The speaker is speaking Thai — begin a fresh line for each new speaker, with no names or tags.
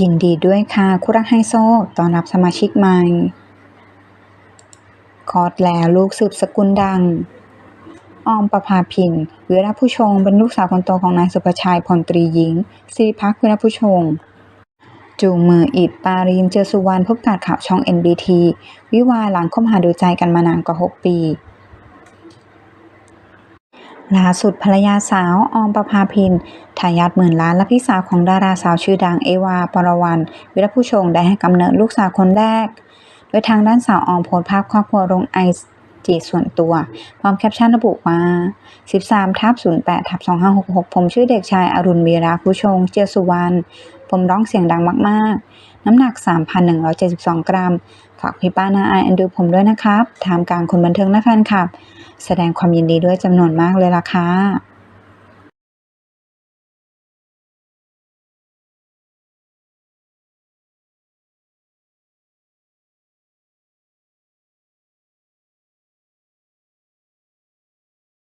ยินดีด้วยค่ะคู่รักไฮโซต้อนรับสมาชิกใหม่คอดแล้วลูกสืบสกุลดัง ออมประภาพินวีรผู้ชงเป็นลูกสาวคนโตของนายสุภชัยพลตรีหญิงสิริพักวีรผู้ชง จูงมืออิดปารีนเจอสุวรรณพบการข่าวช่อง NBT วิวาห์หลังคบหาดูใจกันมานานกว่า 6 ปี ล่าสุดภรรยาสาวออมประภาพินทายาทหมื่นล้านและพี่สาวของดาราสาวชื่อดังเอวาปรวัน วิรผู้ชงได้ให้กำเนิดลูกสาวคนแรก โดยทางด้านสาวออมโพสภาพครอบครัวลงไอจีส่วนตัว พร้อมแคปชั่นระบุว่า 13ทับ08ทับ2566 ผมชื่อเด็กชายอรุณวีระผู้ชง เจียสุวรรณ ผมร้องเสียงดังมากๆ น้ำหนัก 3,172 กรัม ฝากพี่ป้านาอายเอ็นดูผมด้วยนะครับ ถามกลางคนบันเทิงและแฟนคลับ แสดงความยินดีด้วยจำนวนมากเลยล่ะค่ะ